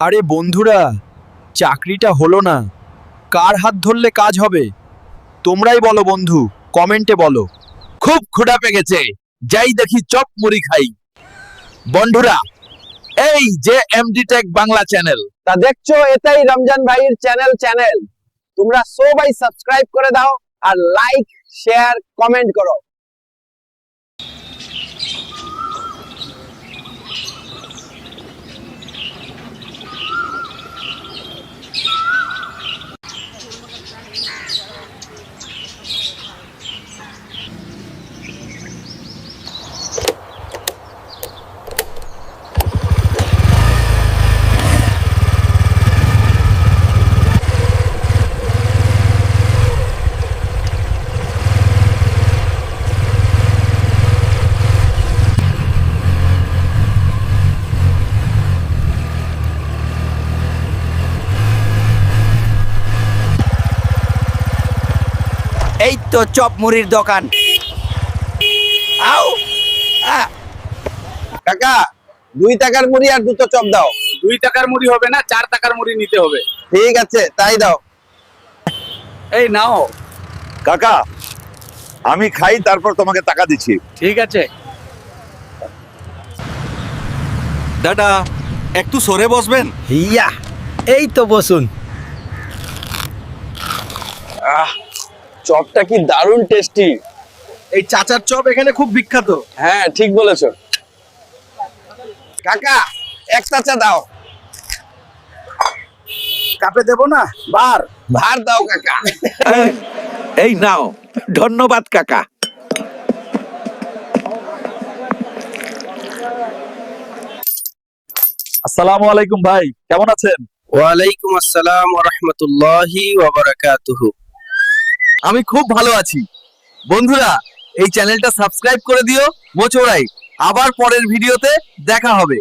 আরে বন্ধুরা, চাকরিটা হলো না। কার হাত ধরলে কাজ হবে? তোমরাই বলো বন্ধু, কমেন্টে বলো। খুব ক্ষুধা পেয়েছে যাই দেখি চপ মুড়ি খাই। বন্ধুরা, এই যে এমডি টেক বাংলা চ্যানেল তা দেখছ, এটাই রমজান ভাইয়ের চ্যানেল চ্যানেল তোমরা সবাই সাবস্ক্রাইব করে দাও আর লাইক শেয়ার কমেন্ট করো। এই তো চপ মুড়ির দোকান। কাকা দুই টাকার মুড়ি আর দুটো চপ দাও। দুই টাকার মুড়ি হবে না চার টাকার মুড়ি নিতে হবে। ঠিক আছে তাই দাও। এই নাও। কাকা আমি খাই তারপর তোমাকে টাকা দিচ্ছি। ঠিক আছে। দাদা একটু সরে বসবেন? ইয়া এই তো বসুন। চপটা কি দারুণ টেস্টি এই চাচার চপ এখানে খুব বিখ্যাত। হ্যাঁ ঠিক বলেছ। কাকা একটা চা দাও। কাপে দেবো না? বার ভার দাও কাকা। এই নাও ধন্যবাদ কাকা। আসসালামু আলাইকুম ভাই কেমন আছেন? ওয়ালাইকুম আসসালাম ওয়া রাহমাতুল্লাহি ওয়া বারাকাতুহু। আমি খুব ভালো আছি। বন্ধুরা, এই চ্যানেলটা সাবস্ক্রাইব করে দিও। মোচড়াই, আবার পরের ভিডিওতে দেখা হবে।